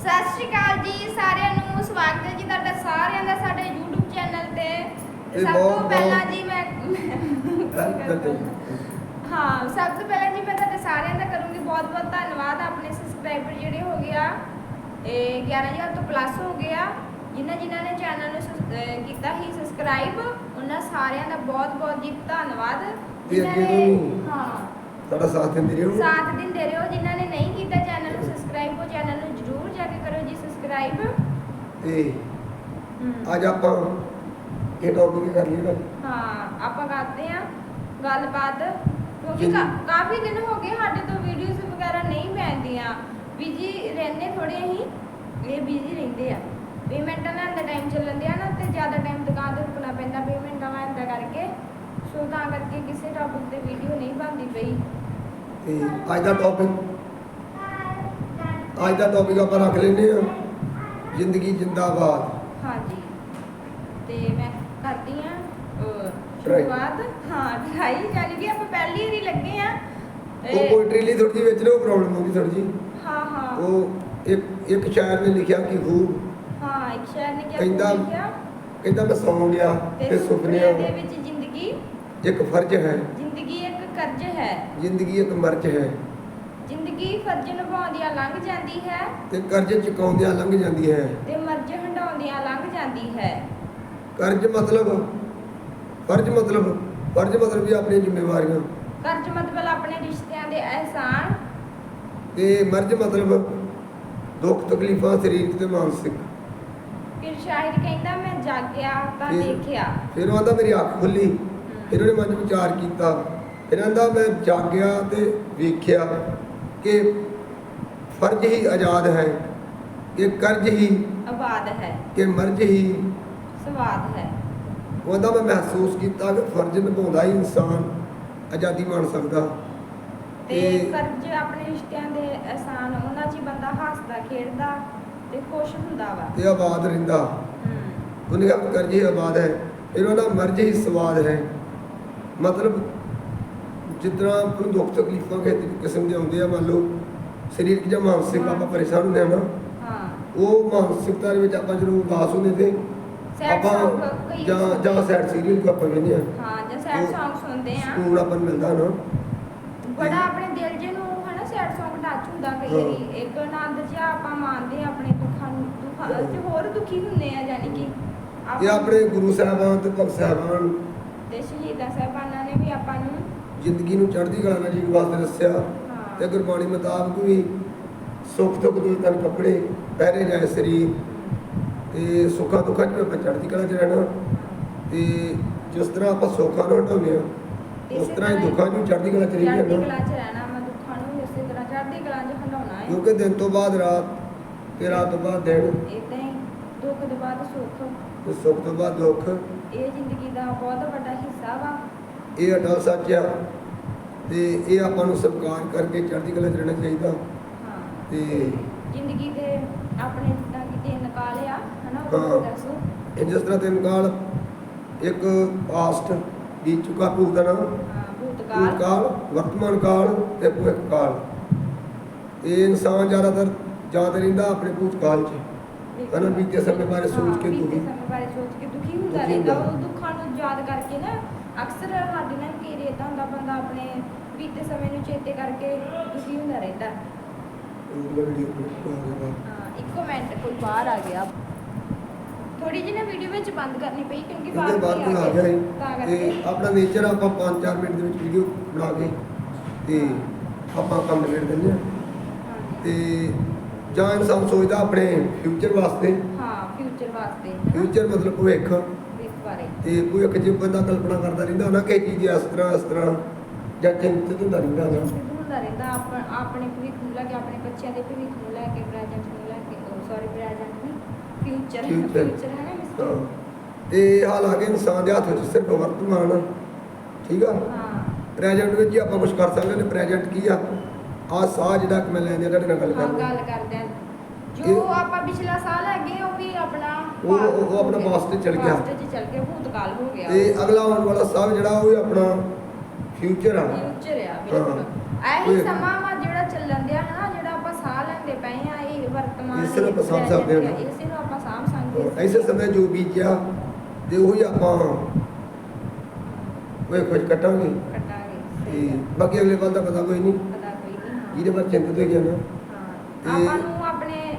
ਸਤਿ ਸ਼੍ਰੀ ਅਕਾਲ ਜੀ ਸਾਰਿਆਂ ਨੂੰ ਸਵਾਗਤ ਹੈ ਜੀ ਤੁਹਾਡਾ ਸਾਰਿਆਂ ਦਾ ਸਾਡੇ YouTube ਚੈਨਲ ਤੇ। ਸਭ ਬਹੁਤ- ਤੋਂ ਪਹਿਲਾਂ ਬਹੁਤ- ਜੀ ਮੈਂ ਹਾਂ ਸਭ ਤੋਂ ਪਹਿਲਾਂ ਜੀ ਮੈਂ ਤੁਹਾਡੇ ਸਾਰਿਆਂ ਦਾ ਕਰੂੰਗੀ ਬਹੁਤ ਬਹੁਤ ਧੰਨਵਾਦ ਆਪਣੇ ਸਬਸਕ੍ਰਾਈਬਰ ਜਿਹੜੇ ਹੋ ਗਿਆ ਇਹ 11000 ਤੋਂ ਪਲੱਸ ਹੋ ਗਿਆ ਜਿਨ੍ਹਾਂ ਜਿਨ੍ਹਾਂ ਨੇ ਚੈਨਲ ਨੂੰ ਸਬਸ- ਅਹ ਕੀਤਾ ਹੀ ਸਬਸਕ੍ਰਾਈਬ ਉਹਨਾਂ ਸਾਰਿਆਂ ਦਾ ਬਹੁਤ ਬਹੁਤ ਜੀ ਧੰਨਵਾਦ। ਜਿਨ੍ਹਾਂ ਅੱਗੇ ਨੇ ਤੋਂ- ਹਾਂ। ਸਾਡਾ ਸਾਥ ਦਿੰਦੇ ਰਹੋ। ਸਾਥ ਦਿੰਦੇ ਰਹੋ। ਜਿਨ੍ਹਾਂ ਨੇ ਨਹੀਂ ਕੀਤਾ ਚੈਨਲ ਨੂੰ ਸਬਸਕ੍ਰਾਈਬ ਉਹ ਚੈਨਲ ਨੂੰ ਕਰੋ ਜੀ ਸਬਸਕ੍ਰਾਈਬ ਤੇ ਅੱਜ ਆਪਾਂ ਇਹ ਟੌਪਿਕ ਕਰ ਲਈ ਨਾ ਹਾਂ ਆਪਾਂ ਕਰਦੇ ਆ ਗੱਲਬਾਤ। ਕਿਉਂਕਿ। ਕਾ- ਕਾਫੀ ਦਿਨ ਹੋ ਗਏ ਸਾਡੇ ਤੋਂ ਵੀਡੀਓਜ਼ ਵਗੈਰਾ ਨਹੀਂ ਪੈਂਦੀਆਂ ਬਿਜ਼ੀ ਰਹਿੰਦੇ ਥੋੜੇ ਹੀ ਇਹ ਬਿਜ਼ੀ ਰਹਿੰਦੇ ਆ। ਪੇਮੈਂਟਾਂ ਲੈਣ ਦਾ ਟਾਈਮ ਚੱਲਣ ਦਿਆ ਨਾ ਤੇ ਜ਼ਿਆਦਾ ਟਾਈਮ ਦੁਕਾਨ ਤੇ ਰੁਕਣਾ ਪੈਂਦਾ ਪੇਮੈਂਟਾਂ ਲੈਣ ਦਾ ਕਰਕੇ। ਸੋ ਤਾਂ ਕਰਕੇ ਕਿਸੇ ਟੌਪਿਕ ਤੇ ਵੀਡੀਓ ਨਹੀਂ ਬਣਦੀ ਪਈ। ਤੇ ਅੱਜ ਦਾ ਟੌਪਿਕ ਅੱਜ ਦਾ ਟੌਪਿਕ ਆਪਾਂ ਰੱਖ ਲੈਨੇ ਆ ਜ਼ਿੰਦਗੀ ਜਿੰਦਾਬਾਦ। ਹਾਂਜੀ। ਤੇ ਮੈਂ ਕਰਦੀ ਆ. ਸ਼ੁਰੂਆਤ। ਹਾਂ ਟਰਾਈ ਯਾਨੀ ਕਿ ਆਪਾਂ ਪਹਿਲੀ ਵਾਰੀ ਲੱਗੇ ਆ ਉਹ ਪੋਇਟਰੀ ਲਈ ਥੋੜੀ ਜਿਹੀ ਵਿੱਚ ਨਾ ਪ੍ਰੋਬਲਮ ਹੋ ਗਈ ਥੋੜੀ ਜਿਹੀ। ਹਾਂ ਹਾਂ। ਉਹ ਇੱਕ ਇੱਕ ਸ਼ਾਇਰ ਨੇ ਲਿਖਿਆ ਕਿ ਖੂਬ ਹਾਂ ਇੱਕ ਸ਼ਾਇਰ ਨੇ ਕਿਹਾ ਕਹਿੰਦਾ- ਲਿਖਿਆ। ਕਹਿੰਦਾ ਮੈਂ ਸੌਂ ਗਿਆ ਤੇ ਸੁਪਨਿਆਂ ਦੇ ਵਿੱਚ ਜ਼ਿੰਦਗੀ? ਇੱਕ ਫਰਜ਼ ਹੈ। ਜ਼ਿੰਦਗੀ ਇੱਕ ਕਰਜ਼ ਹੈ। ਜ਼ਿੰਦਗੀ ਇੱਕ ਮਰਜ਼ ਹੈ। ਫਰਜ਼ ਨਿਭਾਉਂਦਿਆਂ ਲੰਘ ਜਾਂਦੀ ਹੈ ਤੇ ਕਰਜ਼ ਚੁਕਾਉਂਦਿਆਂ ਲੰਘ ਜਾਂਦੀ ਹੈ। ਤੇ ਮਰਜ਼ ਹੰਡਾਉਂਦਿਆਂ ਲੰਘ ਜਾਂਦੀ ਹੈ। ਕਰਜ਼ ਮਤਲਬ? ਫਰਜ਼ ਮਤਲਬ? ਫਰਜ਼ ਮਤਲਬ ਵੀ ਆਪਣੀਆਂ ਜ਼ਿੰਮੇਵਾਰੀਆਂ। ਕਰਜ਼ ਮਤਲਬ ਆਪਣੇ ਰਿਸ਼ਤਿਆਂ ਦੇ ਅਹਿਸਾਨ। ਤੇ ਮਰਜ਼ ਮਤਲਬ ਦੁੱਖ ਤਕਲੀਫਾਂ ਸਰੀਰਕ ਤੇ ਮਾਨਸਿਕ। ਫਿਰ ਸ਼ਾਇਰ ਕਹਿੰਦਾ ਮੈਂ ਜਾਗਿਆ ਤਾਂ ਫਿਰ- ਦੇਖਿਆ। ਫਿਰ ਉਹ ਆਂਦਾ ਮੇਰੀ ਅੱਖ ਖੁੱਲੀ ਫਿਰ ਉਹਨੇ ਮਨ 'ਚ ਵਿਚਾਰ ਕੀਤਾ। ਫਿਰ ਆਂਦਾ ਮੈਂ ਜਾਗਿਆ ਤੇ ਵੇਖਿਆ। ਕਿ ਫਰਜ਼ ਹੀ ਆਜ਼ਾਦ ਹੈ ਕਿ ਕਰਜ਼ ਹੀ ਆਬਾਦ ਹੈ। ਕਿ ਮਰਜ਼ ਹੀ ਸਵਾਦ ਹੈ। ਉਹ ਆਂਦਾ ਮੈਂ ਮਹਿਸੂਸ ਕੀਤਾ ਕਿ ਫਰਜ਼ ਨਿਭਾਉਂਦਾ ਹੀ ਇਨਸਾਨ ਆਜ਼ਾਦੀ ਮਾਣ ਸਕਦਾ। ਤੇ ਕਰਜ਼ ਆਪਣੇ ਰਿਸ਼ਤਿਆਂ ਦੇ ਅਹਿਸਾਨ ਉਹਨਾਂ 'ਚ ਬੰਦਾ ਹੱਸਦਾ ਖੇਡਦਾ ਤੇ ਖੁਸ਼ ਹੁੰਦਾ ਵਾ। ਤੇ ਆਬਾਦ ਰਹਿੰਦਾ। ਹੂੰ। ਉਹਨੇ ਕਿਹਾ ਕਰਜ਼ ਹੀ ਆਬਾਦ ਹੈ ਫਿਰ ਉਹਦਾ ਮਰਜ਼ ਹੀ ਸਵਾਦ ਹੈ। ਮਤਲਬ ਜਿੱਦਾਂ ਆਪਾਂ ਨੂੰ ਦੁੱਖ ਤਕਲੀਫਾਂ ਕਿਸੇ ਕਿਸਮ ਦੇ ਆਉਂਦੇ ਆ ਮੰਨ ਲਓ ਸਰੀਰਕ ਜਾਂ ਮਾਨਸਿਕ ਆਪਾਂ ਪਰੇਸ਼ਾਨ ਹੁੰਦੇ ਆ ਨਾ ਹਾਂ। ਉਹ ਮਾਨਸਿਕਤਾ ਦੇ ਵਿੱਚ ਆਪਾਂ ਜਦੋਂ ਉਦਾਸ ਹੁੰਦੇ ਤੇ ਆਪਾਂ ਜਾਂ ਜਾਂ ਸੈਡ ਸੀਰੀਅਲ ਕੋ ਆਪਾਂ ਵੇਖਦੇ ਆ ਹਾਂ ਜਾਂ ਸੈਡ Song ਸੁਣਦੇ ਆ ਸਕੂਨ ਆਪਾਂ ਨੂੰ ਮਿਲਦਾ ਨਾ। ਬੜਾ ਆਪਣੇ ਦਿਲ ਜੇ ਨੂੰ ਹਨਾ ਸੈਡ Song ਟੱਚ ਹੁੰਦਾ ਕਈ ਹਾਂ। ਵਾਰੀ। ਇੱਕ ਆਨੰਦ ਜਿਹਾ ਆਪਾਂ ਮੰਨਦੇ ਆ ਆਪਣੇ ਦੁੱਖਾਂ ਨੂੰ ਦੁੱਖਾਂ ਚ ਹੋਰ ਦੁਖੀ ਹੁੰਦੇ ਆ ਯਾਨੀ ਕਿ ਇਹ ਆਪਣੇ ਗੁਰੂ ਸਾਹਿਬਾਨ ਤੇ ਭਗਤ ਸਾਹਿਬਾਨ। ਤੇ ਸ਼ਹੀਦਾਂ ਸਾਹਿਬਾਨਾਂ ਨੇ ਵੀ ਆਪਾਂ ਨੂੰ ਜ਼ਿੰਦਗੀ ਨੂੰ ਚੜ੍ਹਦੀ ਕਲਾ ਨਾਲ ਜੀਣ ਵਾਸਤੇ ਦੱਸਿਆ ਹਾਂ। ਤੇ ਗੁਰਬਾਣੀ ਮੁਤਾਬਕ ਵੀ ਸੁੱਖ ਦੁੱਖ ਦੇ ਤਨ ਕੱਪੜੇ ਪਹਿਰੇ ਜਾਏ ਸਰੀਰ। ਤੇ ਸੁੱਖਾਂ ਦੁੱਖਾਂ 'ਚ ਆਪਾਂ ਚੜ੍ਹਦੀ ਕਲਾ 'ਚ ਰਹਿਣਾ। ਤੇ ਜਿਸ ਤਰ੍ਹਾਂ ਆਪਾਂ ਸੁੱਖਾਂ ਨੂੰ ਹਟਾਉਂਦੇ ਆ ਉਸ ਇਸੇ ਤਰ੍ਹਾਂ ਹੀ ਦੁੱਖਾਂ ਨੂੰ ਚੜ੍ਹਦੀ ਕਲਾ 'ਚ ਚੜ੍ਹਦੀ ਰਹਿਣਾ ਕਲਾ ਚ ਰਹਿਣਾ ਮੈਂ ਦੁੱਖਾਂ ਨੂੰ ਉਸੇ ਤਰ੍ਹਾਂ ਚੜ੍ਹਦੀ ਕਲਾ ਚ ਹੰਡਾਉਣਾ ਹੈ। ਕਿਉਂਕਿ ਦਿਨ ਤੋਂ ਬਾਅਦ ਰਾਤ ਤੇ ਰਾਤ ਤੋਂ ਬਾਅਦ ਦਿਨ। ਇਦਾਂ ਹੀ ਦੁੱਖ ਦੇ ਬਾਅਦ ਸੁੱਖ। ਤੇ ਸੁੱਖ ਤੋਂ ਬਾਅਦ ਦੁੱਖ। ਇਹ ਜ਼ਿੰਦਗੀ ਦਾ ਬਹੁਤ ਵੱਡਾ ਹਿੱਸਾ ਵਾ। ਇਹ ਅਟਲ ਸੱਚ ਆ ਤੇ ਇਹ ਆਪਾਂ ਨੂੰ ਸਤਿਕਾਰ ਕਰਕੇ ਚੜ੍ਹਦੀ ਕਲਾ 'ਚ ਰਹਿਣਾ ਚਾਹੀਦਾ। ਤੇ ਜ਼ਿੰਦਗੀ ਦੇ ਆਪਣੇ ਜਿੱਦਾਂ ਕਿ ਤਿੰਨ ਕਾਲ ਆ ਹਨਾ? ਉਹ ਹਾਂ। ਦੱਸੋ? ਇਹ ਜਿਸ ਤਰ੍ਹਾਂ ਤਿੰਨ ਕਾਲ ਇੱਕ ਪਾਸਟ ਬੀਤ ਚੁੱਕਾ ਭੂਤ ਦਾ ਨਾਮ। ਹਾਂ ਭੂਤਕਾਲ। ਭੂਤਕਾਲ ਵਰਤਮਾਨ ਕਾਲ ਤੇ ਭਵਿੱਖ ਕਾਲ। ਇਹ ਇਨਸਾਨ ਜ਼ਿਆਦਾਤਰ ਯਾਦ ਰਹਿੰਦਾ ਆਪਣੇ ਭੂਤਕਾਲ 'ਚ। ਹਨਾ ਬੀਤੇ ਸਮੇਂ ਬਾਰੇ ਸੋਚ ਕੇ ਹਾਂ, ਬੀਤੇ ਦੁਖੀ। ਸਮੇਂ ਬਾਰੇ ਸੋਚ ਕੇ ਦੁਖੀ ਹੁੰਦਾ ਦੁਖੀ ਰਹਿੰਦਾ। ਹੁੰਦਾ। ਉਹ ਦੁੱਖਾਂ ਨੂੰ ਯਾਦ ਕਰਕੇ ਨਾ ਅਕਸਰ ਸਾਡੇ ਨਾਲ ਕੀ ਰਹਿੰਦਾ ਹੁੰਦਾ ਬੰਦਾ ਆਪਣੇ ਬੀਤੇ ਸਮੇਂ ਨੂੰ ਚੇਤੇ ਕਰਕੇ ਦੁਖੀ ਹੁੰਦਾ ਰਹਿੰਦਾ। ਹਾਂ ਇੱਕੋ ਮਿੰਟ ਕੋਈ ਬਾਹਰ ਆ ਗਿਆ। ਥੋੜੀ ਜਿਹੀ ਨਾ ਵੀਡੀਓ ਵਿੱਚ ਬੰਦ ਕਰਨੀ ਪਈ ਕਿਉਂਕਿ ਬਾਹਰ ਕੋਈ ਕੋਈ ਆ ਗਿਆ ਤਾਂ ਤੇ ਕਰਕੇ। ਆਪਣਾ ਨੇਚਰ ਆਪਾਂ 5-4 ਮਿੰਟ ਦੇ ਵਿੱਚ ਵੀਡੀਓ ਬਣਾ ਕੇ ਤੇ ਆਪਾਂ ਕੰਮ ਨਿਬੇੜ ਦਿੰਦੇ ਹਾਂ। ਤੇ ਜਾਂ ਇਨਸਾਨ ਸੋਚਦਾ ਆਪਣੇ ਫਿਊਚਰ ਵਾਸਤੇ। ਹਾਂ ਫਿਊਚਰ ਵਾਸਤੇ ਫਿਊਚਰ ਮਤਲਬ ਭਵਿੱਖ। ਇਸ ਤੇ ਭਵਿੱਖ ਜੇ ਬੰਦਾ ਕਲਪਨਾ ਕਰਦਾ ਰਹਿੰਦਾ ਨਾ ਕਿ ਚੀਜ਼ ਇਸ ਤਰ੍ਹਾਂ ਇਸ ਤਰ੍ਹਾਂ ਜਾਂ ਚਿੰਤਤ ਹੁੰਦਾ ਰਹਿੰਦਾ ਨਾ ਹੁੰਦਾ ਰਹਿੰਦਾ ਆਪ- ਆਪਣੇ ਭਵਿੱਖ ਨੂੰ ਲੈ ਕੇ ਆਪਣੇ ਬੱਚਿਆਂ ਦੇ ਭਵਿੱਖ ਨੂੰ ਲੈ ਕੇ ਪ੍ਰੈਜ਼ੈਂਟ ਨੂੰ ਲੈ ਕੇ ਸੌਰੀ ਪ੍ਰੈਜ਼ੈਂਟ ਨਹੀਂ ਫਿਊਚਰ Future। ਫਿਊਚਰ ਹੈ ਨਾ ਮਿਸਟਰ ਹਾਂ। ਤੇ ਹਾਲਾਂਕਿ ਇਨਸਾਨ ਦੇ ਹੱਥ ਵਿੱਚ ਸਿਰਫ ਵਰਤਮਾਨ ਆ। ਠੀਕ ਆ ਹਾਂ ਪ੍ਰੈਜ਼ੈਂਟ ਵਿੱਚ ਹੀ ਆਪਾਂ ਕੁਝ ਕਰ ਸਕਦੇ ਨੇ ਪ੍ਰੈਜ਼ੈਂਟ ਕੀ ਆ ਆ ਸਾਹ ਜਿਹੜਾ ਕਿ ਮੈਂ ਲੈਂਦੇ ਤੁਹਾਡੇ ਨਾਲ ਗੱਲ ਹਾਂ ਕਰਦਾ ਗੱਲ ਕਰਦੇ ਆ ਜੋ ਇਹ- ਆਪਾਂ ਪਿਛਲਾ ਸਾਲ ਹੈਗੇ ਉਹ ਵੀ ਆਪਣਾ ਉਹ- ਉਹ- ਉਹ ਆਪਣਾ past 'ਚ ਚਲ ਗਿਆ। past 'ਚ ਚਲ ਗਿਆ ਭੂਤਕਾਲ ਹੋ ਗਿਆ ਤੇ ਅਗਲਾ ਆਉਣ ਵਾਲਾ ਸਾਹ ਜਿਹੜਾ ਉਹ ਵੀ ਆਪਣਾ ਫਿਊਚਰ ਆ ਫਿਊਚਰ ਆ ਬਿਲਕੁਲ ਹਾਂ। ਇਹੀ ਇਹ- ਸਮਾਂ ਵਾ ਜਿਹੜਾ ਚੱਲਣ ਦਿਆ ਹਨਾ ਜਿਹੜਾ ਆਪਾਂ ਸਾਹ ਲੈਂਦੇ ਪਏ ਆ ਇਹ ਵਰਤਮਾਨ ਇਸੇ ਨੂੰ ਆਪਾਂ ਸਾਂਭ present ਸਕਦੇ ਹਾਂ। ਆ, ਇਸੇ ਨੂੰ ਆਪਾਂ ਸਾਂਭ ਸਕਦੇ ਹਾਂ। ਐਸੇ ਸਮੇਂ ਜੋ ਬੀਜਿਆ ਤੇ ਉਹੀ ਆਪਾਂ ਉਹ ਕੁਝ ਕਟਾਂਗੇ ਕੱਟਾਂਗੇ ਤੇ ਸਹੀ ਗੱਲ। ਬਾਕੀ ਅਗਲੇ ਵੱਲ ਦਾ ਪਤਾ ਕੋਈ ਨਹੀਂ ਪਤਾ ਕੋਈ ਨਹੀਂ ਹਾਂ। ਜਿਹਦੇ ਬਾਰੇ ਚਿੰਤਤ ਹੋ ਗਿਆ ਨਾ ਹਾਂ। ਤੇ- ਆਪਾਂ ਨੂੰ ਆਪਣੇ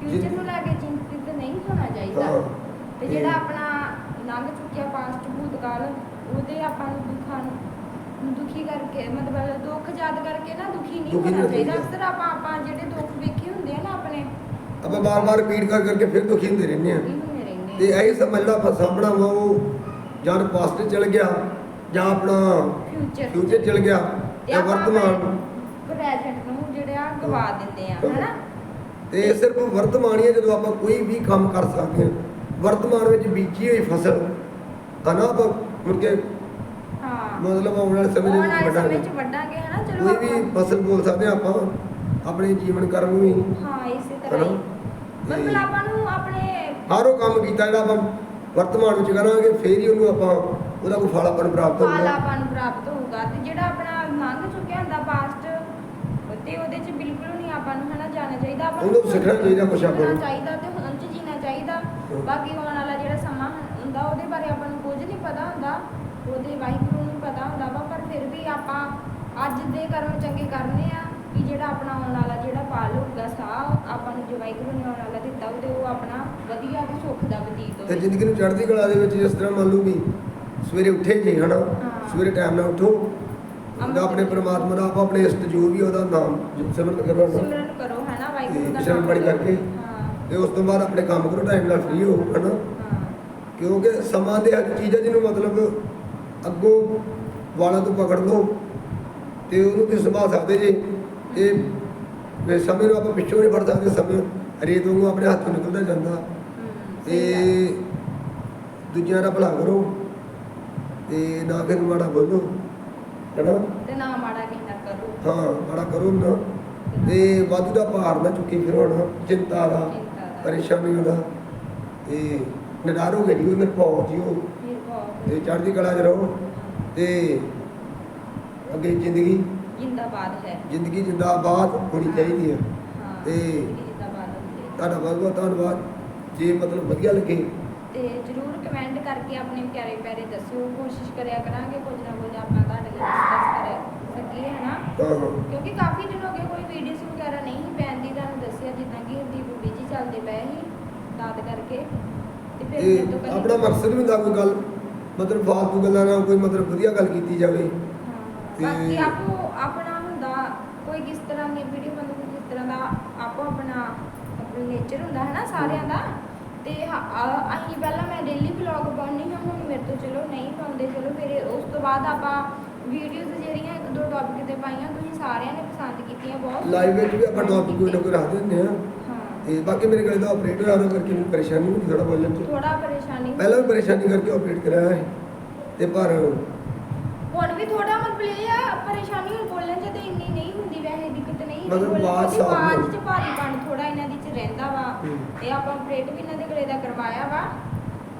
ਫਿਊਚਰ ਨੂੰ ਲੈ ਕੇ ਚਿੰਤਿਤ ਨਹੀਂ ਹੋਣਾ ਚਾਹੀਦਾ ਹਾਂ ਤੇ ਜਿਹੜਾ ਆਪਣਾ ਲੰਘ ਚੁੱਕਿਆ ਪਾਸਟ ਭੂਤਕਾਲ ਉਹਦੇ ਆਪਾਂ ਨੂੰ ਦੁੱਖਾਂ ਨੂੰ ਦੁਖੀ ਕਰਕੇ ਮਤਲਬ ਦੁੱਖ ਯਾਦ ਕਰਕੇ ਨਾ ਦੁਖੀ ਨਹੀਂ ਦੁਖੀ ਨਹੀਂ ਹੋਣਾ ਹੋਣਾ ਚਾਹੀਦਾ। ਅਕਸਰ ਆਪਾਂ ਆਪਾਂ ਜਿਹੜੇ ਦੁੱਖ ਵੇਖੇ ਹੁੰਦੇ ਆ ਨਾ ਆਪਣੇ ਆਪਾਂ ਬਾਰ-ਬਾਰ ਰਿਪੀਟ ਕਰ ਕਰਕੇ ਫਿਰ ਦੁਖੀ ਹੁੰਦੇ ਰਹਿੰਦੇ ਆ। ਦੁਖੀ ਹੁੰਦੇ ਰਹਿੰਦੇ ਤੇ ਇਹ ਸਮਝ ਲਾ ਆਪਾਂ ਸਾਹਮਣਾ ਵਾ ਉਹ ਜਾਂ ਪਾਸਟ ਚਲ ਗਿਆ ਜਾਂ ਆਪਣਾ ਫਿਊਚਰ ਫਿਊਚਰ ਚਲ ਗਿਆ ਜਾਂ ਵਰਤਮਾਨ। ਪ੍ਰੈਜ਼ੈਂਟ ਨੂੰ ਜਿਹੜਾ ਗਵਾ ਦਿੰਦੇ ਆ। ਹਨਾ? ਤੇ ਸਿਰਫ ਵਰਤਮਾਨ ਹੀ ਹੈ ਜਦੋਂ ਆਪਾਂ ਕੋਈ ਵੀ ਕੰਮ ਕਰ ਸਕਦੇ ਹਾਂ ਵਰਤਮਾਨ ਵਿੱਚ ਬੀਜੀ ਹੋਈ ਫਸਲ ਹਨਾ ਆਪਾਂ ਮੁੜ ਕੇ ਹਾਂ। ਮਤਲਬ ਆਉਣ ਵਾਲੇ ਸਮੇਂ ਦੇ ਆਉਣ ਵਿੱਚ ਵਾਲੇ ਸਮੇਂ ਚ ਵੱਢਾਂਗੇ ਹਨਾ? ਚਲੋ ਕੋਈ ਵੀ ਆਪਾਂ ਫਸਲ ਬੋਲ ਸਕਦੇ ਹਾਂ ਆਪਾਂ ਆਪਣੇ ਜੀਵਨ ਕਰਮ ਨੂੰ ਵੀ ਹਾਂ ਇਸੇ ਤਰ੍ਹਾਂ ਹੀ? ਮਤਲਬ ਆਪਾਂ ਨੂੰ ਆਪਣੇ ਹਰ ਉਹ ਕੰਮ ਕੀਤਾ ਜਿਹੜਾ ਆਪਾਂ ਵਰਤਮਾਨ ਵਿੱਚ ਕਰਾਂਗੇ ਫੇਰ ਹੀ ਉਹਨੂੰ ਆਪਾਂ ਉਹਦਾ ਕੋਈ ਫਲ ਆਪਾਂ ਨੂੰ ਪ੍ਰਾਪਤ ਫਲ ਹੋਊਗਾ। ਆਪਾਂ ਨੂੰ ਪ੍ਰਾਪਤ ਹੋਊਗਾ। ਤੇ ਜਿਹੜਾ ਆਪਣਾ ਲੰਘ ਚੁੱਕਿਆ ਹੁੰਦਾ ਪਾਸਟ ਤੇ ਉਹਦੇ ਚ ਬਿਲਕੁਲ ਨਹੀਂ ਆਪਾਂ ਨੂੰ ਹਨਾ ਜਾਣਾ ਚਾਹੀਦਾ। ਆਪਾਂ ਉਹਨੂੰ ਸਿੱਖਣਾ ਚਾਹੀਦਾ ਕੁਛ ਆਪਾਂ ਨੂੰ। ਸਿੱਖਣਾ ਚਾਹੀਦਾ ਤੇ ਹੁਣ ਚ ਜੀਣਾ ਚਾਹੀਦਾ ਬਾਕੀ ਆਉਣ ਵਾਲਾ ਜਿਹੜਾ ਸਮਾਂ ਹੁੰਦਾ ਉਹਦੇ ਬਾਰੇ ਆਪਾਂ ਨੂੰ ਕੁਝ ਨਹੀਂ ਪਤਾ ਹੁੰਦਾ ਉਹਦੇ ਵਾਹਿਗੁਰੂ ਨੂੰ ਪਤਾ ਹੁੰਦਾ ਵਾ ਪਰ ਫਿਰ ਵੀ ਆਪਾਂ ਅੱਜ ਦੇ ਕਰਮ ਚੰਗੇ ਕਰਨੇ ਆ ਕਿ ਜਿਹੜਾ ਆਪਣਾ ਆਉਣ ਵਾਲਾ ਜਿਹੜਾ ਪਾਲ ਹੋਊਗਾ ਸਾਹ ਆਪਾਂ ਨੂੰ ਜੋ ਵਾਹਿਗੁਰੂ ਨੇ ਆਉਣ ਵਾਲਾ ਦਿੱਤਾ ਉਹਦੇ ਉਹ ਆਪਣਾ ਵਧੀਆ ਤੇ ਸੁੱਖ ਦਾ ਬਤੀਤ ਤੇ ਹੋਵੇ ਜ਼ਿੰਦਗੀ ਨੂੰ ਚੜ੍ਹਦੀ ਕਲਾ ਦੇ ਵਿੱਚ ਜਿਸ ਤਰ੍ਹਾਂ ਮੰਨ ਲਓ ਵੀ ਸਵੇਰੇ ਉੱਠੇ ਜੀ ਹਨਾ। ਸਵੇਰੇ ਟਾਈਮ ਨਾਲ ਉੱਠੋ ਤੇ ਆਪਣੇ ਪ੍ਰਮਾਤਮਾ ਦਾ ਆਪ ਆਪਣੇ ਇਸ਼ਟ ਜੋ ਵੀ ਉਹਦਾ ਨਾਮ ਸਿਮਰਨ ਕਰੋ। ਸਿਮਰਨ ਕਰੋ ਹੈ ਨਾ ਵਾਹਿਗੁਰੂ ਦਾ ਤੇ ਨਾਮ ਬੜੀ ਲਓ। ਕਰਕੇ। ਤੇ ਉਸ ਤੋਂ ਬਾਅਦ ਆਪਣੇ ਕੰਮ ਕਰੋ ਟਾਈਮ ਨਾਲ ਫ੍ਰੀ ਹੋ ਹਨਾ? ਕਿਉਂਕਿ ਸਮਾਂ ਦੇ ਹਰ ਚੀਜ਼ ਹੈ ਜਿਹਨੂੰ ਮਤਲਬ ਅੱਗੋਂ ਵਾਲਾਂ ਤੋਂ ਪਕੜ ਲਓ ਤੇ ਉਹਨੂੰ ਤੁਸੀਂ ਸੰਭਾਲ ਸਕਦੇ ਜੇ। ਤੇ ਵੀ ਸਮੇਂ ਨੂੰ ਆਪਾਂ ਪਿੱਛੋਂ ਨਹੀਂ ਫੜ ਸਕਦੇ ਸਮੇਂ ਰੇਤ ਵਾਂਗੂ ਆਪਣੇ ਹੱਥੋਂ ਨਿਕਲਦਾ ਜਾਂਦਾ। ਤੇ। ਦੂਜਿਆਂ ਦਾ ਭਲਾ ਕਰੋ ਤੇ ਨਾ ਨੂੰ ਮਾੜਾ ਬੋਲੋ ਹੈਨਾ? ਤੇ ਨਾ ਮਾੜਾ ਕਿਸੇ ਨਾਲ ਕਰੋ। ਹਾਂ ਮਾੜਾ ਕਰੋ ਨਾ। ਤੇ ਵਾਧੂ ਦਾ ਭਾਰ ਨਾ ਚੁੱਕੀ ਫਿਰ ਹੁਣ ਚਿੰਤਾ ਦਾ ਚਿੰਤਾ ਦਾ। ਤੇ ਨਿਡਾਰੋਗੇ ਜੀ ਉਹ। ਨਿਰਭਉ ਜੀਓ ਤੇ ਚੜ੍ਹਦੀ ਕਲਾ 'ਚ ਰਹੋ। ਤੇ ਅੱਗੇ ਜ਼ਿੰਦਗੀ। ਜਿੰਦਾਬਾਦ ਹੈ। ਜ਼ਿੰਦਗੀ ਜਿੰਦਾਬਾਦ ਹੋਣੀ ਚਾਹੀਦੀ ਹੈ ਤੇ ਤੁਹਾਡਾ ਬਹੁਤ ਬਹੁਤ ਧੰਨਵਾਦ। ਜੇ ਮਤਲਬ ਵਧੀਆ ਲੱਗੇ। ਤੇ ਜਰੂਰ ਕਮੈਂਟ ਕਰਕੇ ਆਪਣੇ ਪਿਆਰੇ ਪਿਆਰੇ ਦੱਸਿਓ। ਕੋਸ਼ਿਸ਼ ਕਰਿਆ ਕਰਾਂਗੇ ਕੁਝ ਨਾ ਕੁਝ ਆਪਾਂ ਤੁਹਾਡੇ ਲਈ ਡਿਸਕਸ ਕਰ ਸਕੀਏ ਹਨਾ? ਕਿਉਂਕਿ ਕਾਫੀ ਦਿਨ ਹੋ ਗਏ ਕੋਈ ਵੀਡੀਓਜ਼ ਵਗੈਰਾ ਨਹੀਂ ਪੈਂਦੀ ਤੁਹਾਨੂੰ ਦੱਸਿਆ ਜਿੱਦਾਂ ਕਿ ਹਰਦੀਪ ਪਏ ਸੀ ਕਰਕੇ ਤੇ ਫਿਰ ਮੇਰੇ ਤੋਂ ਇਹ ਕਦੀ- ਆਪਣਾ ਮਕਸਦ ਵੀ ਹੁੰਦਾ ਕੋਈ ਗੱਲ ਮਤਲਬ ਫਾਲਤੂ ਗੱਲਾਂ ਨਾਲ ਕੋਈ ਮਤਲਬ ਵਧੀਆ ਗੱਲ ਕੀਤੀ ਜਾਵੇ। ਹਾਂ, ਤੇ- ਬਾਕੀ ਆਪੋ ਆਪਣਾ ਹੁੰਦਾ ਕੋਈ ਕਿਸ ਤਰ੍ਹਾਂ ਦੀ ਵੀਡੀਓ ਬਣੂ ਕੋਈ ਕਿਸ ਤਰ੍ਹਾਂ ਦਾ ਆਪੋ ਆਪਣਾ ਆਪਣਾ ਨੇਚਰ ਹੁੰਦਾ ਹੈ ਨਾ ਸਾਰਿਆਂ ਦਾ। ਤੇ ਹ- ਅ- ਅਸੀਂ ਪਹਿਲਾਂ ਮੈਂ ਡੇਲੀ ਵਲੌਗ ਪਾਉਣੀ ਹਾਂ ਹੁਣ ਮੇਰੇ ਤੋਂ ਚਲੋ ਨਹੀਂ ਪਾਉਂਦੇ ਚਲੋ ਫਿਰ ਉਸ ਤੋਂ ਬਾਅਦ ਆਪਾਂ ਵੀਡੀਓਜ਼ ਜਿਹੜੀਆਂ ਇੱਕ ਦੋ ਟੌਪਿਕ ਤੇ ਪਾਈਆਂ ਤੁਸੀਂ ਸਾਰਿਆਂ ਨੇ ਪਸੰਦ ਕੀਤੀਆਂ ਬਹੁਤ ਲਾਈਵ ਵਿੱਚ ਵੀ ਆਪਾਂ ਟੌਪਿਕ ਕੋਈ ਨਾ ਕੋਈ ਰੱਖ ਦਿੰਦੇ ਆ ਤੇ ਬਾਕੀ ਮੇਰੇ ਕੋਲ ਦਾ ਆਪਰੇਟਰ ਆਉਣਾ ਕਰਕੇ ਮੈਨੂੰ ਪਰੇਸ਼ਾਨੀ ਹੁੰਦੀ ਥੋੜਾ ਬੋਲਣ 'ਚ ਥੋੜਾ ਪਰੇਸ਼ਾਨੀ ਪਹਿਲਾਂ ਵੀ ਪਰੇਸ਼ਾਨੀ ਕਰਕੇ ਆਪਰੇਟ ਕਰਾਇਆ ਹੈ ਤੇ ਪਰ ਹੁਣ ਵੀ ਥੋੜਾ ਮਤਲਬ ਇਹ ਆ ਪਰੇਸ਼ਾਨੀ ਹੁਣ ਬੋਲਣ ਚ ਤੇ ਇੰਨੀ ਨਹੀਂ ਹੁੰਦੀ ਵੈਸੇ ਦਿੱਕਤ ਨਹੀਂ ਮਤਲਬ ਆਵਾਜ਼ ਸਾਫ਼ ਆਵਾਜ਼। ਚ ਭਾਰੀਪਣ ਥੋੜਾ ਇਹਨਾਂ ਦੀ ਚ ਰਹਿੰਦਾ ਵਾ। ਤੇ ਆਪਾਂ ਆਪਰੇਟ ਵੀ ਇਹਨਾਂ ਦੇ ਗਲੇ ਦਾ ਕਰਵਾਇਆ ਵਾ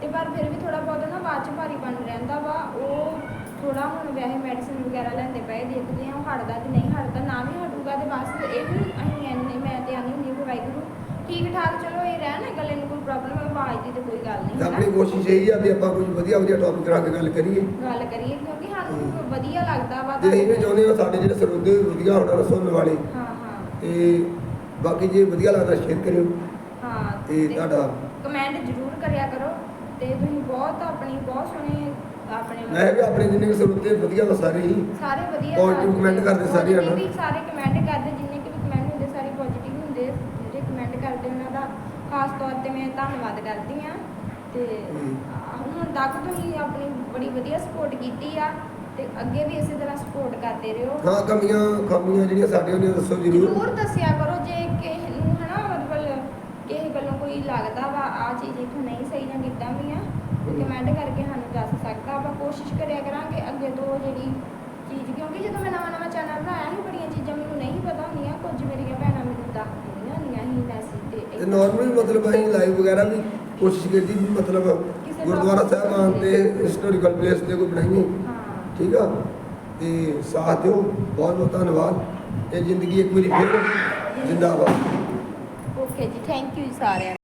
ਤੇ ਪਰ ਫਿਰ ਵੀ ਥੋੜਾ ਬਹੁਤ ਨਾ ਆਵਾਜ਼ ਚ ਭਾਰੀਪਣ ਰਹਿੰਦਾ ਵਾ ਉਹ ਥੋੜਾ ਹੁਣ ਵੈਸੇ ਮੈਡੀਸਿਨ ਵਗੈਰਾ ਲੈਂਦੇ ਪਏ ਦੇਖਦੇ ਆ ਹਟਦਾ ਤੇ ਨਹੀਂ ਹਟਦਾ ਨਾ ਵੀ ਹਟੂਗਾ ਤੇ ਬਸ ਇਹ ਵੀ ਅਸੀਂ ਐਨੇ ਮੈਂ ਤੇ ਆਨੀ ਹੁੰਦੀ ਵਾਹਿਗੁਰੂ ਠੀਕ ਠਾਕ ਚਲੋ ਇਹ ਰਹਿਣ ਗਲੇ ਨੂੰ ਕੋਈ ਪ੍ਰੋਬਲਮ ਹੈ ਆਵਾਜ਼ ਦੀ ਤੇ ਕੋਈ ਗੱਲ ਨਹੀਂ ਤੇ ਹੈ। ਆਪਣੀ ਕੋਸ਼ਿਸ਼ ਇਹੀ ਆ ਵੀ ਆਪਾਂ ਕੁਝ ਵਧੀਆ ਵਧੀਆ ਟੌਪਿਕ ਰੱਖ ਕੇ ਗੱਲ ਕਰੀਏ। ਗੱਲ ਕਰੀਏ ਕਿਉਂਕਿ ਸਾਨੂੰ ਵਧੀਆ ਲੱਗਦਾ ਵਾ ਤੇ ਅਸੀਂ ਵੀ ਚਾਹੁੰਦੇ ਹਾਂ ਸਾਡੇ ਜਿਹੜੇ ਸਰੋਤੇ ਵਧੀਆ ਹੋਣ ਸੁਣਨ ਵਾਲੇ। ਹਾਂ ਹਾਂ। ਤੇ ਬਾਕੀ ਜੇ ਵਧੀਆ ਲੱਗਦਾ ਸ਼ੇਅਰ ਕਰਿਓ। ਹਾਂ ਤੇ ਤੁਹਾਡਾ ਕਮੈਂਟ ਜ਼ਰੂਰ ਕਰਿਆ ਕਰੋ। ਤੇ ਤੁਸੀਂ ਬਹੁਤ ਆਪਣੀ ਬਹੁਤ ਸੋਹਣੇ ਆਪਣੇ ਮੈਂ ਵੀ ਆਪਣੇ ਜਿੰਨੇ ਸਰੋਤੇ ਵਧੀਆ ਵਾ ਸਾਰੇ ਹੀ। ਸਾਰੇ ਵਧੀਆ ਸਾਰੇ comment ਕਰਦੇ ਸਾਰੇ positive ਹਨਾ। ਵੀ ਸਾਰੇ ਕਮੈਂਟ ਕਰਦੇ ਜਿੰਨੇ ਕਿ ਵੀ ਕਮੈਂਟ ਹੁੰਦੇ ਸਾਰੇ ਪੋਜ਼ਿਟਿਵ ਹੁੰਦੇ ਜਿਹੜੇ ਕਮੈਂਟ ਕਰਦੇ ਉਹਨਾਂ ਦਾ ਖਾਸ ਤੌਰ ਤੇ ਮੈਂ ਧੰਨਵਾਦ ਕਰਦੀ ਆ ਤੇ ਹੁਣ ਤੱਕ ਤੁਸੀਂ ਆਪਣੀ ਬੜੀ ਵਧੀਆ ਸਪੋਰਟ ਕੀਤੀ ਆ ਤੇ ਅੱਗੇ ਵੀ ਇਸੇ ਤਰ੍ਹਾਂ ਸਪੋਰਟ ਕਰਦੇ ਰਹੋ। ਹਾਂ ਕਮੀਆਂ ਖਾਮੀਆਂ ਜਿਹੜੀਆਂ ਸਾਡੇ ਉਹਨੇ ਦੱਸੋ ਜ਼ਰੂਰ। ਜ਼ਰੂਰ ਦੱਸਿਆ ਕਰੋ ਜੇ ਕਿਸੇ ਨੂੰ ਹਨਾ ਮਤਲਬ ਕਿਸੇ ਗੱਲੋਂ ਕੋਈ ਲੱਗਦਾ ਵਾ ਆ ਚੀਜ਼ ਇੱਥੋਂ ਨਹੀਂ ਸਹੀ ਜਾਂ ਕਿੱਦਾਂ ਵੀ ਆ। ਕਮੈਂਟ ਕਰਕੇ ਸਾਨੂੰ ਦੱਸ ਸਕਦਾ। ਆਪਾਂ ਕੋਸ਼ਿਸ਼ ਕਰਿਆ ਕਰਾਂਗੇ ਅੱਗੇ ਤੋਂ ਜਿਹੜੀ ਚੀਜ਼ ਕਿਉਂਕਿ ਜਦੋਂ ਮੈਂ ਨਵਾਂ ਨਵਾਂ ਚੈਨਲ ਬਣਾਇਆ ਸੀ ਬੜੀਆਂ ਚੀਜ਼ਾਂ ਮੈਨੂੰ ਨਹੀਂ ਪਤਾ ਹੁੰਦੀਆਂ ਕੁਝ ਮੇਰੀਆਂ ਭੈਣਾਂ ਮੈਨੂੰ ਦੱਸ ਦਿੰਦੀਆਂ ਹੁੰਦੀਆਂ ਸੀ ਮੈਸੇਜ ਤੇ ਨਾਰਮਲੀ ਮਤਲਬ ਅਸੀਂ ਲਾਈਵ ਵਗੈਰਾ ਵੀ ਕੋਸ਼ਿਸ਼ ਕੀਤੀ ਵੀ ਮਤਲਬ ਗੁਰਦੁਆਰਾ topic ਸਾਹਿਬਾਨ ਤੇ ਹਿਸਟੋਰੀਕਲ ਪਲੇਸ ਤੇ ਕੋਈ ਬਣਾਈਏ ਠੀਕ ਆ? ਤੇ ਸਾਥ ਦਿਓ ਬਹੁਤ ਬਹੁਤ ਧੰਨਵਾਦ। ਇਹ ਜ਼ਿੰਦਗੀ ਇੱਕ ਵਾਰੀ ਫਿਰ ਜਿੰਦਾਬਾਦ। ਓਕੇ ਜੀ ਥੈਂਕ ਯੂ ਸਾਰਿਆਂ